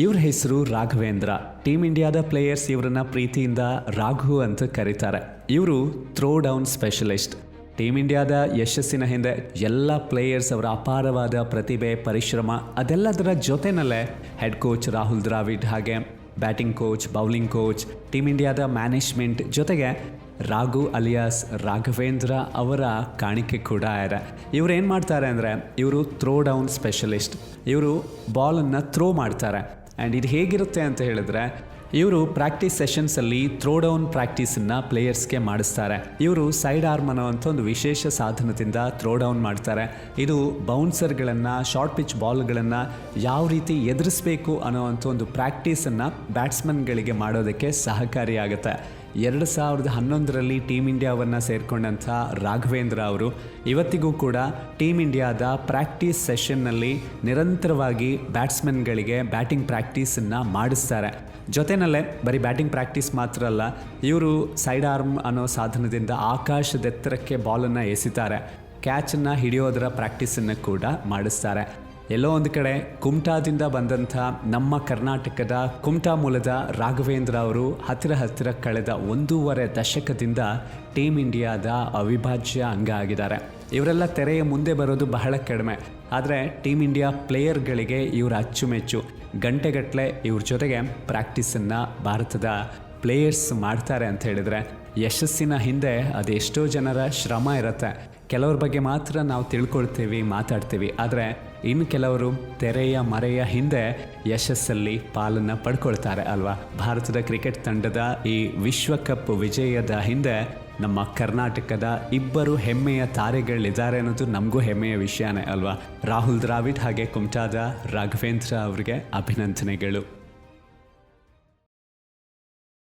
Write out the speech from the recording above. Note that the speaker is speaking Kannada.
ಇವ್ರ ಹೆಸರು ರಾಘವೇಂದ್ರ. ಟೀಮ್ ಇಂಡಿಯಾದ ಪ್ಲೇಯರ್ಸ್ ಇವರನ್ನ ಪ್ರೀತಿಯಿಂದ ರಾಘು ಅಂತ ಕರೀತಾರೆ. ಇವರು ಥ್ರೋ ಡೌನ್ ಸ್ಪೆಷಲಿಸ್ಟ್ ಟೀಮ್ ಇಂಡಿಯಾದ ಯಶಸ್ಸಿನ ಹಿಂದೆ ಎಲ್ಲ ಪ್ಲೇಯರ್ಸ್ ಅವರ ಅಪಾರವಾದ ಪ್ರತಿಭೆ, ಪರಿಶ್ರಮ ಅದೆಲ್ಲದರ ಜೊತೆನಲ್ಲೇ ಹೆಡ್ ಕೋಚ್ ರಾಹುಲ್ ದ್ರಾವಿಡ್ ಹಾಗೆ batting coach bowling coach team ಇಂಡಿಯಾದ ಮ್ಯಾನೇಜ್ಮೆಂಟ್ ಜೊತೆಗೆ ರಾಘು ಅಲಿಯಾಸ್ ರಾಘವೇಂದ್ರ ಅವರ ಕಾಣಿಕೆ ಕೂಡ ಇದೆ. ಇವ್ರು ಏನು ಮಾಡ್ತಾರೆ ಅಂದರೆ ಇವರು ಥ್ರೋ ಡೌನ್ ಸ್ಪೆಷಲಿಸ್ಟ್ ಇವರು ಬಾಲನ್ನು ಥ್ರೋ ಮಾಡ್ತಾರೆ. ಆ್ಯಂಡ್ ಇದು ಹೇಗಿರುತ್ತೆ ಅಂತ ಹೇಳಿದ್ರೆ, ಇವರು ಪ್ರಾಕ್ಟೀಸ್ ಸೆಷನ್ಸಲ್ಲಿ ಥ್ರೋ ಡೌನ್ ಪ್ರಾಕ್ಟೀಸನ್ನು ಪ್ಲೇಯರ್ಸ್ಗೆ ಮಾಡಿಸ್ತಾರೆ. ಇವರು ಸೈಡ್ ಆರ್ಮ್ ಅನ್ನೋವಂಥ ಒಂದು ವಿಶೇಷ ಸಾಧನದಿಂದ ಥ್ರೋ ಡೌನ್ ಮಾಡ್ತಾರೆ. ಇದು ಬೌನ್ಸರ್ಗಳನ್ನು ಶಾರ್ಟ್ ಪಿಚ್ ಬಾಲ್ಗಳನ್ನು ಯಾವ ರೀತಿ ಎದುರಿಸಬೇಕು ಅನ್ನೋವಂಥ ಒಂದು ಪ್ರಾಕ್ಟೀಸನ್ನು ಬ್ಯಾಟ್ಸ್ಮನ್ಗಳಿಗೆ ಮಾಡೋದಕ್ಕೆ ಸಹಕಾರಿಯಾಗುತ್ತೆ. ಎರಡು ಸಾವಿರದ ಹನ್ನೊಂದರಲ್ಲಿ ಟೀಮ್ ಇಂಡಿಯಾವನ್ನು ಸೇರಿಕೊಂಡಂಥ ರಾಘವೇಂದ್ರ ಅವರು ಇವತ್ತಿಗೂ ಕೂಡ ಟೀಮ್ ಇಂಡಿಯಾದ ಪ್ರಾಕ್ಟೀಸ್ ಸೆಷನ್ನಲ್ಲಿ ನಿರಂತರವಾಗಿ ಬ್ಯಾಟ್ಸ್ಮನ್ಗಳಿಗೆ ಬ್ಯಾಟಿಂಗ್ ಪ್ರಾಕ್ಟೀಸನ್ನು ಮಾಡಿಸ್ತಾರೆ. ಜೊತೆನಲ್ಲೇ ಬರೀ ಬ್ಯಾಟಿಂಗ್ ಪ್ರಾಕ್ಟೀಸ್ ಮಾತ್ರ ಅಲ್ಲ, ಇವರು ಸೈಡ್ ಆರ್ಮ್ ಅನ್ನೋ ಸಾಧನದಿಂದ ಆಕಾಶದೆತ್ತರಕ್ಕೆ ಬಾಲನ್ನು ಎಸಿತಾರೆ. ಕ್ಯಾಚನ್ನು ಹಿಡಿಯೋದರ ಪ್ರಾಕ್ಟೀಸನ್ನು ಕೂಡ ಮಾಡಿಸ್ತಾರೆ. ಎಲ್ಲೋ ಒಂದು ಕಡೆ ಕುಮಟಾದಿಂದ ಬಂದಂಥ ನಮ್ಮ ಕರ್ನಾಟಕದ ಕುಮ್ಟಾ ಮೂಲದ ರಾಘವೇಂದ್ರ ಅವರು ಹತ್ತಿರ ಹತ್ತಿರ ಕಳೆದ ಒಂದೂವರೆ ದಶಕದಿಂದ ಟೀಮ್ ಇಂಡಿಯಾದ ಅವಿಭಾಜ್ಯ ಅಂಗ ಆಗಿದ್ದಾರೆ. ಇವರೆಲ್ಲ ತೆರೆಯ ಮುಂದೆ ಬರೋದು ಬಹಳ ಕಡಿಮೆ. ಆದರೆ ಟೀಮ್ ಇಂಡಿಯಾ ಪ್ಲೇಯರ್ಗಳಿಗೆ ಇವರ ಅಚ್ಚುಮೆಚ್ಚು. ಗಂಟೆಗಟ್ಟಲೆ ಇವ್ರ ಜೊತೆಗೆ ಪ್ರಾಕ್ಟೀಸನ್ನು ಭಾರತದ ಪ್ಲೇಯರ್ಸ್ ಮಾಡ್ತಾರೆ ಅಂತ ಹೇಳಿದರೆ. ಯಶಸ್ಸಿನ ಹಿಂದೆ ಅದೆಷ್ಟೋ ಜನರ ಶ್ರಮ ಇರುತ್ತೆ. ಕೆಲವ್ರ ಬಗ್ಗೆ ಮಾತ್ರ ನಾವು ತಿಳ್ಕೊಳ್ತೀವಿ, ಮಾತಾಡ್ತೀವಿ. ಆದರೆ ಇನ್ನು ಕೆಲವರು ತೆರೆಯ ಮರೆಯ ಹಿಂದೆ ಯಶಸ್ಸಲ್ಲಿ ಪಾಲನ್ನು ಪಡ್ಕೊಳ್ತಾರೆ ಅಲ್ವಾ? ಭಾರತದ ಕ್ರಿಕೆಟ್ ತಂಡದ ಈ ವಿಶ್ವಕಪ್ ವಿಜಯದ ಹಿಂದೆ ನಮ್ಮ ಕರ್ನಾಟಕದ ಇಬ್ಬರು ಹೆಮ್ಮೆಯ ತಾರೆಗಳಿದ್ದಾರೆ ಅನ್ನೋದು ನಮಗೂ ಹೆಮ್ಮೆಯ ವಿಷಯನೇ ಅಲ್ವಾ? ರಾಹುಲ್ ದ್ರಾವಿಡ್ ಹಾಗೆ ಕುಮಟಾದ ರಾಘವೇಂದ್ರ ಅವರಿಗೆ ಅಭಿನಂದನೆಗಳು.